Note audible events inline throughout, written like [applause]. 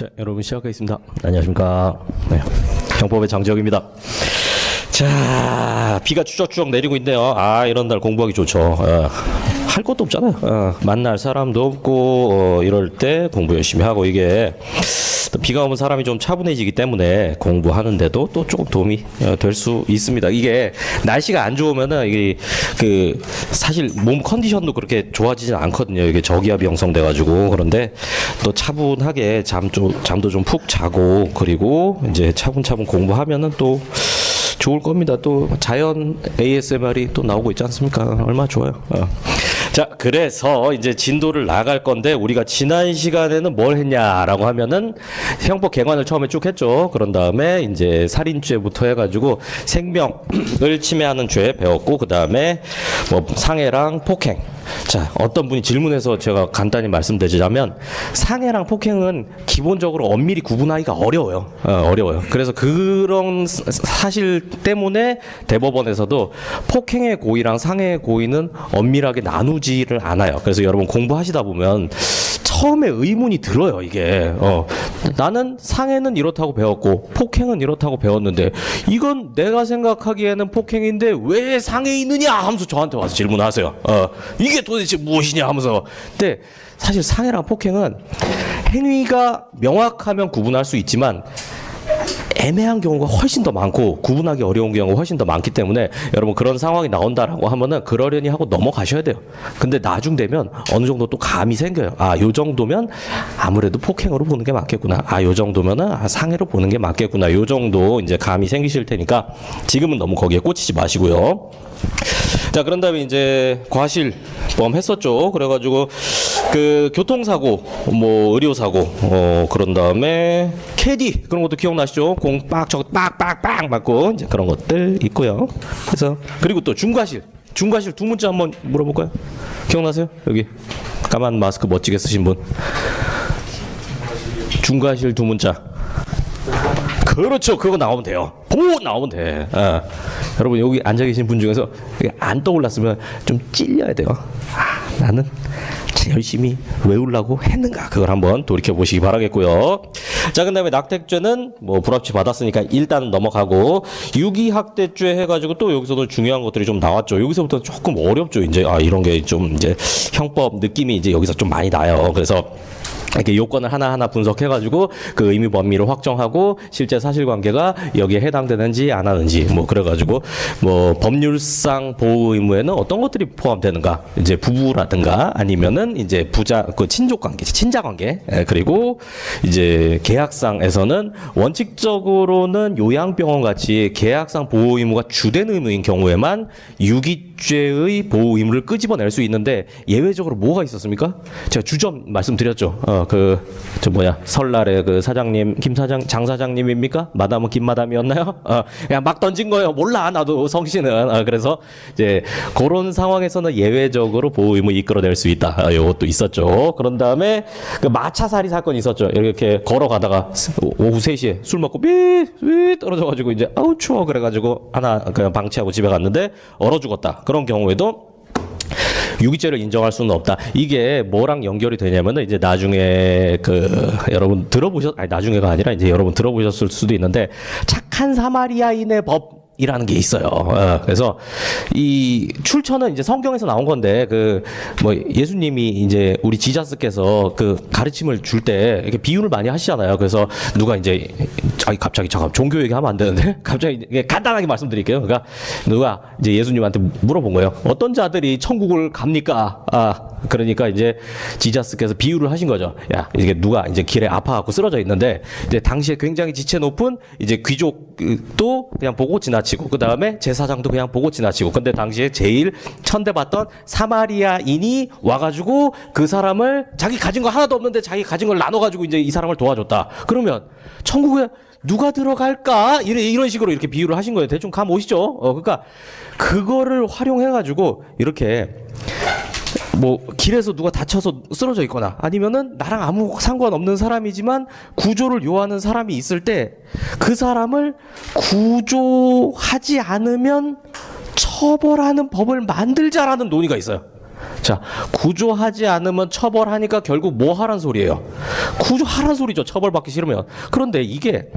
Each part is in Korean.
자, 여러분 시작하겠습니다. 안녕하십니까. 네, 형법의 장지혁입니다. 자, 비가 추적추적 내리고 있네요. 아, 이런 날 공부하기 좋죠. 어, 할 것도 없잖아요. 어, 만날 사람도 없고, 어, 이럴 때 공부 열심히 하고, 이게 또 비가 오면 사람이 좀 차분해지기 때문에 공부하는데도 또 조금 도움이 될 수 있습니다. 이게 날씨가 안 좋으면은 이게 그 사실 몸 컨디션도 그렇게 좋아지진 않거든요. 이게 저기압이 형성돼 가지고 그런데 또 차분하게 잠 좀 잠도 좀 푹 자고 그리고 이제 차분차분 공부하면은 또 좋을 겁니다. 또 자연 ASMR이 또 나오고 있지 않습니까? 얼마나 좋아요. 어. 자, 그래서 이제 진도를 나갈 건데 우리가 지난 시간에는 뭘 했냐라고 하면은 형법 개관을 처음에 쭉 했죠. 그런 다음에 이제 살인죄부터 해가지고 생명을 침해하는 죄 배웠고 그 다음에 뭐 상해랑 폭행. 자, 어떤 분이 질문해서 제가 간단히 말씀드리자면 상해랑 폭행은 기본적으로 엄밀히 구분하기가 어려워요. 어, 어려워요. 그래서 그런 사- 사실 때문에 대법원에서도 폭행의 고의랑 상해의 고의는 엄밀하게 나누지를 않아요. 그래서 여러분 공부하시다 보면 처음에 의문이 들어요, 이게. 어, 나는 상해는 이렇다고 배웠고, 폭행은 이렇다고 배웠는데, 이건 내가 생각하기에는 폭행인데, 왜 상해 있느냐? 하면서 저한테 와서 질문하세요. 어, 이게 도대체 무엇이냐? 하면서. 근데 사실 상해랑 폭행은 행위가 명확하면 구분할 수 있지만, 애매한 경우가 훨씬 더 많고 구분하기 어려운 경우가 훨씬 더 많기 때문에 여러분 그런 상황이 나온다라고 하면은 그러려니 하고 넘어가셔야 돼요. 근데 나중 되면 어느 정도 또 감이 생겨요. 아, 요 정도면 아무래도 폭행으로 보는 게 맞겠구나. 아, 요 정도면은 아, 상해로 보는 게 맞겠구나. 요 정도 이제 감이 생기실 테니까 지금은 너무 거기에 꽂히지 마시고요. 자, 그런 다음에 이제 과실범 했었죠. 그래가지고 그 교통사고, 뭐 의료사고, 어 그런 다음에 캐디 그런 것도 기억나시죠? 공 빡 저거 빡빡빡 맞고 이제 그런 것들 있고요. 그래서 그리고 또 중과실, 중과실 두 문자 한번 물어볼까요? 기억나세요? 여기 까만 마스크 멋지게 쓰신 분. 중과실 두 문자. 그렇죠. 그거 나오면 돼요. 보 나오면 돼. 어. 여러분 여기 앉아 계신 분 중에서 안 떠올랐으면 좀 찔려야 돼요. 아, 나는 참 열심히 외우려고 했는가 그걸 한번 돌이켜 보시기 바라겠고요. 자, 그다음에 낙태죄는 뭐 불합치 받았으니까 일단은 넘어가고 유기학대죄 해가지고 또 여기서도 중요한 것들이 좀 나왔죠. 여기서부터 조금 어렵죠. 이제 아 이런 게 좀 이제 형법 느낌이 이제 여기서 좀 많이 나요. 그래서 이렇게 요건을 하나하나 분석해가지고 그 의미 범위를 확정하고 실제 사실관계가 여기에 해당되는지 안 하는지 뭐 그래가지고 뭐 법률상 보호 의무에는 어떤 것들이 포함되는가 이제 부부라든가 아니면은 이제 부자 그 친족 관계 친자 관계 예, 그리고 이제 계약상에서는 원칙적으로는 요양병원 같이 계약상 보호 의무가 주된 의무인 경우에만 유기죄의 보호 의무를 끄집어낼 수 있는데 예외적으로 뭐가 있었습니까? 제가 주점 말씀드렸죠. 어 그저 뭐야 설날에 그 사장님 김 사장 장 사장님입니까? 마담은 김 마담이었나요? 어 그냥 막 던진 거예요. 몰라 나도 성씨는 어, 그래서 이제 그런 상황에서는 예외적으로 보호 의무 이끌어낼 수 있다. 어, 요것도 있었죠. 그런 다음에 그 마차살이 사건이 있었죠. 이렇게 걸어가다가 오후 3시에 술 먹고 삐삐 떨어져가지고 이제 아우 추워 그래가지고 하나 그냥 방치하고 집에 갔는데 얼어 죽었다. 그런 경우에도 유기죄를 인정할 수는 없다. 이게 뭐랑 연결이 되냐면은 이제 나중에 그 여러분 들어보셨 아니 나중에가 아니라 이제 여러분 들어보셨을 수도 있는데 착한 사마리아인의 법 이라는 게 있어요. 어, 그래서 이 출처는 이제 성경에서 나온 건데 그 뭐 예수님이 이제 우리 지자스께서 그 가르침을 줄 때 이렇게 비유를 많이 하시잖아요. 그래서 누가 이제 아니 갑자기 잠깐 종교 얘기하면 안 되는데 [laughs] 갑자기 간단하게 말씀드릴게요. 그러니까 누가 이제 예수님한테 물어본 거예요. 어떤 자들이 천국을 갑니까? 아 그러니까 이제 지자스께서 비유를 하신 거죠. 야 이게 누가 이제 길에 아파갖고 쓰러져 있는데 이제 당시에 굉장히 지체 높은 이제 귀족도 그냥 보고 지나치고 그 다음에 제사장도 그냥 보고 지나치고 근데 당시에 제일 천대받던 사마리아인이 와가지고 그 사람을 자기 가진 거 하나도 없는데 자기 가진 걸 나눠가지고 이제 이 사람을 도와줬다. 그러면 천국에 누가 들어갈까? 이런, 이런 식으로 이렇게 비유를 하신 거예요. 대충 감 오시죠? 어, 그러니까 그거를 활용해가지고 이렇게 뭐 길에서 누가 다쳐서 쓰러져 있거나 아니면은 나랑 아무 상관없는 사람이지만 구조를 요하는 사람이 있을 때 그 사람을 구조하지 않으면 처벌하는 법을 만들자라는 논의가 있어요. 자, 구조하지 않으면 처벌하니까 결국 뭐 하란 소리예요? 구조하란 소리죠. 처벌받기 싫으면. 그런데 이게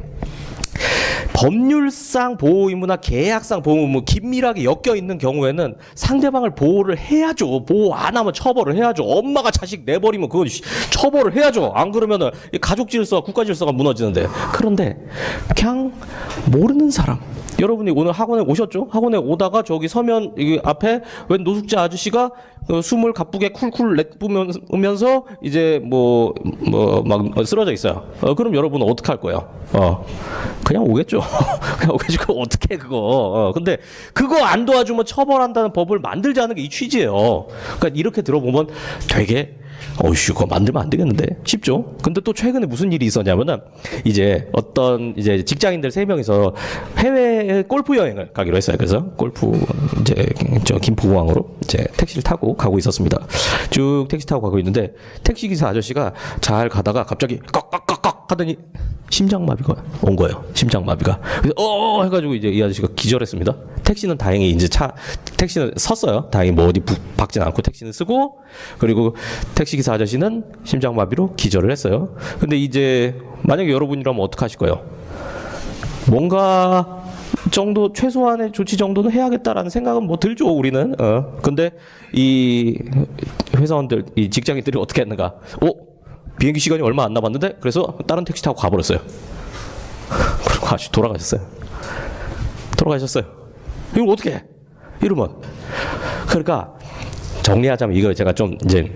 법률상 보호 의무나 계약상 보호 의무 긴밀하게 엮여 있는 경우에는 상대방을 보호를 해야죠. 보호 안 하면 처벌을 해야죠. 엄마가 자식 내버리면 그건 씨, 처벌을 해야죠. 안 그러면은 이 가족 질서, 국가 질서가 무너지는데. 그런데 그냥 모르는 사람. 여러분이 오늘 학원에 오셨죠? 학원에 오다가 저기 서면 이 앞에 웬 노숙자 아저씨가 어, 숨을 가쁘게 쿨쿨 내뿜으면서 이제 뭐 뭐 막 쓰러져 있어요. 어, 그럼 여러분은 어떻게 할 거예요? 어, 그냥 오겠죠. [laughs] 그냥 오겠죠. 어떻게 그거? 어, 근데 그거 안 도와주면 처벌한다는 법을 만들자는 게 이 취지예요. 그러니까 이렇게 들어보면 되게 어이씨, 그거 만들면 안 되겠는데? 쉽죠? 근데 또 최근에 무슨 일이 있었냐면은, 이제 어떤 이제 직장인들 세 명이서 해외 골프 여행을 가기로 했어요. 그래서 골프 이제 저 김포공항으로 이제 택시를 타고 가고 있었습니다. 쭉 택시 타고 가고 있는데, 택시 기사 아저씨가 잘 가다가 갑자기 꺽꺽꺽꺽 하더니 심장마비가 온 거예요. 심장마비가. 그래서 어 해가지고 이제 이 아저씨가 기절했습니다. 택시는 다행히 이제 차 택시는 섰어요. 다행히 뭐 어디 부- 박진 않고 택시는 쓰고 그리고 택시 기사 아저씨는 심장마비로 기절을 했어요. 근데 이제 만약에 여러분이라면 어떡하실 거예요? 뭔가 정도 최소한의 조치 정도는 해야겠다라는 생각은 뭐 들죠 우리는. 어. 근데 이 회사원들 이 직장인들이 어떻게 했는가? 어 비행기 시간이 얼마 안 남았는데 그래서 다른 택시 타고 가버렸어요. [laughs] 그리고 아주 돌아가셨어요. 돌아가셨어요. 이걸 어떻게 해? 이러면 그러니까 정리하자면 이거 제가 좀 이제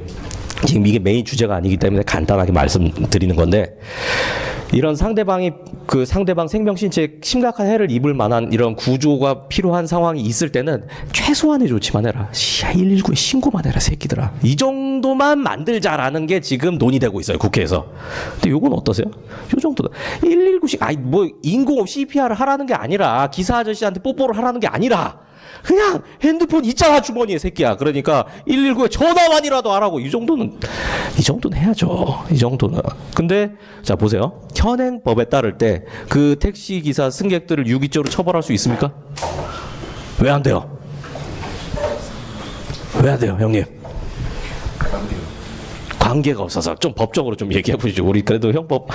지금 이게 메인 주제가 아니기 때문에 간단하게 말씀드리는 건데 이런 상대방이 그 상대방 생명 신체에 심각한 해를 입을 만한 이런 구조가 필요한 상황이 있을 때는 최소한의 조치만 해라. 시야 119에 신고만 해라, 새끼들아. 이 정도만 만들자라는 게 지금 논의되고 있어요, 국회에서. 근데 요건 어떠세요? 요 정도다. 119씩 아니 뭐 인공호흡 CPR을 하라는 게 아니라 기사 아저씨한테 뽀뽀를 하라는 게 아니라 그냥 핸드폰 있잖아 주머니에 새끼야. 그러니까 119에 전화만이라도 하라고 이 정도는 이 정도는 해야죠. 이 정도는. 근데 자 보세요. 현행 법에 따를 때 그 택시 기사 승객들을 유기죄로 처벌할 수 있습니까? 왜 안 돼요? 왜 안 돼요, 형님? 관계가 없어서 좀 법적으로 좀 얘기해 보시죠. 우리 그래도 형법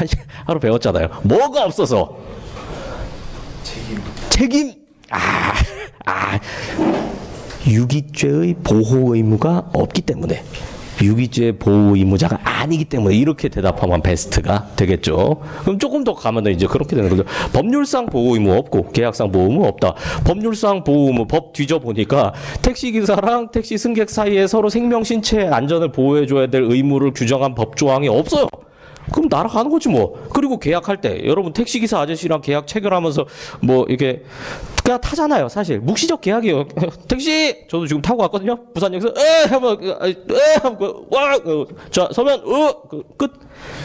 하루 배웠잖아요. 뭐가 없어서? 책임. 책임. 아, 아. 유기죄의 보호 의무가 없기 때문에 유기죄 보호 의무자가 아니기 때문에 이렇게 대답하면 베스트가 되겠죠. 그럼 조금 더 가면 이제 그렇게 되는 거죠. 법률상 보호 의무 없고 계약상 보호 의무 없다. 법률상 보호 의무 법 뒤져 보니까 택시 기사랑 택시 승객 사이에 서로 생명 신체 안전을 보호해 줘야 될 의무를 규정한 법 조항이 없어요. 그럼 날아가는 거지 뭐. 그리고 계약할 때 여러분 택시 기사 아저씨랑 계약 체결하면서 뭐 이렇게 그냥 타잖아요. 사실 묵시적 계약이에요. [laughs] 택시 저도 지금 타고 왔거든요. 부산역에서 에 하면 그, 아, 에 하면 와자 서면 어끝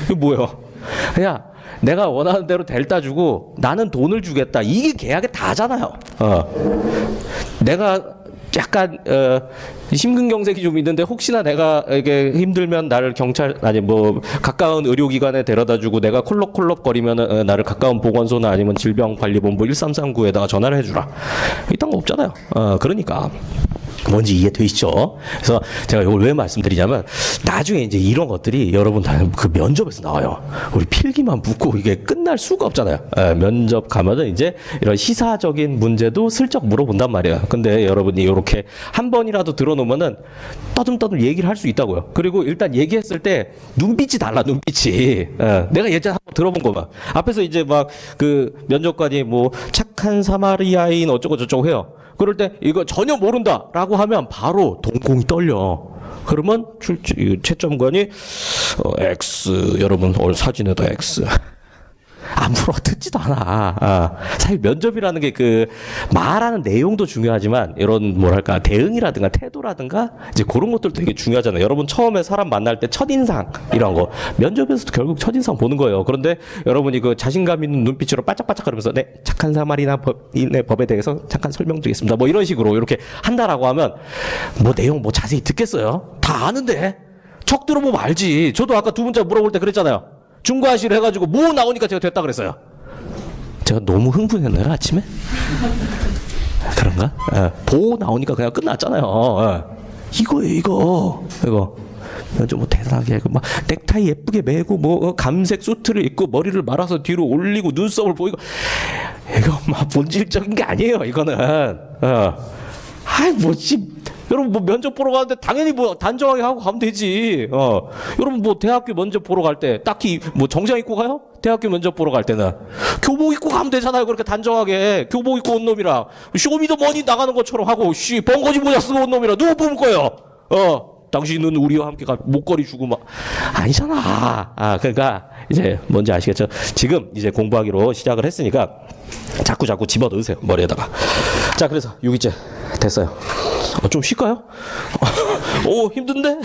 이게 뭐예요? 그냥 내가 원하는 대로 델타 주고 나는 돈을 주겠다. 이게 계약의 다잖아요. 어. 내가 약간 어, 심근경색이 좀 있는데 혹시나 내가 이게 힘들면 나를 경찰 아니 뭐 가까운 의료기관에 데려다주고 내가 콜록콜록거리면 어, 나를 가까운 보건소나 아니면 질병관리본부 1339에다가 전화를 해주라 이딴 거 없잖아요. 어, 그러니까. 뭔지 이해되시죠? 그래서 제가 이걸 왜 말씀드리냐면 나중에 이제 이런 것들이 여러분 다 그 면접에서 나와요. 우리 필기만 묻고 이게 끝날 수가 없잖아요. 예, 면접 가면은 이제 이런 시사적인 문제도 슬쩍 물어본단 말이에요. 근데 여러분이 이렇게 한 번이라도 들어놓으면은 떠듬떠듬 얘기를 할 수 있다고요. 그리고 일단 얘기했을 때 눈빛이 달라 눈빛이. 예, 내가 예전에 한번 들어본 거만 앞에서 이제 막 그 면접관이 뭐 착한 사마리아인 어쩌고 저쩌고 해요. 그럴 때 이거 전혀 모른다라고 하면 바로 동공이 떨려. 그러면 출이 채점관이 어, X 여러분 오늘 사진에도 X 안 물어 듣지도 않아. 아, 사실 면접이라는 게 그 말하는 내용도 중요하지만 이런 뭐랄까 대응이라든가 태도라든가 이제 그런 것들 되게 중요하잖아요. 여러분 처음에 사람 만날 때 첫인상 이런 거 면접에서도 결국 첫인상 보는 거예요. 그런데 여러분이 그 자신감 있는 눈빛으로 반짝반짝거리면서 네 착한 사마리나 법인의 법에 대해서 잠깐 설명드리겠습니다. 뭐 이런 식으로 이렇게 한다라고 하면 뭐 내용 뭐 자세히 듣겠어요? 다 아는데 척 들어보면 알지. 저도 아까 두 문자 물어볼 때 그랬잖아요. 중과실 해가지고 뭐 나오니까 제가 됐다 그랬어요. 제가 너무 흥분했나요 아침에? 그런가? 예, 보호 나오니까 그냥 끝났잖아요. 예. 이거예요 이거 이거 좀뭐 대단하게 막 넥타이 예쁘게 매고 뭐 감색 수트를 입고 머리를 말아서 뒤로 올리고 눈썹을 보이고 이거 막 본질적인 게 아니에요 이거는 어. 아이 뭐지 여러분 뭐 면접 보러 가는데 당연히 뭐 단정하게 하고 가면 되지. 어. 여러분 뭐 대학교 면접 보러 갈 때 딱히 뭐 정장 입고 가요? 대학교 면접 보러 갈 때는 교복 입고 가면 되잖아요 그렇게 단정하게. 교복 입고 온 놈이랑 쇼미더머니 나가는 것처럼 하고 씨 벙거지 모자 쓰고 온 놈이랑 누구 뽑을 거예요? 어. 당신은 우리와 함께 가 목걸이 주고 막. 아니잖아. 아 그러니까 이제 뭔지 아시겠죠? 지금 이제 공부하기로 시작을 했으니까 자꾸 자꾸 집어 넣으세요 머리에다가 자 그래서 6일째 됐어요 어, 좀 쉴까요? 오 [laughs] 힘든데?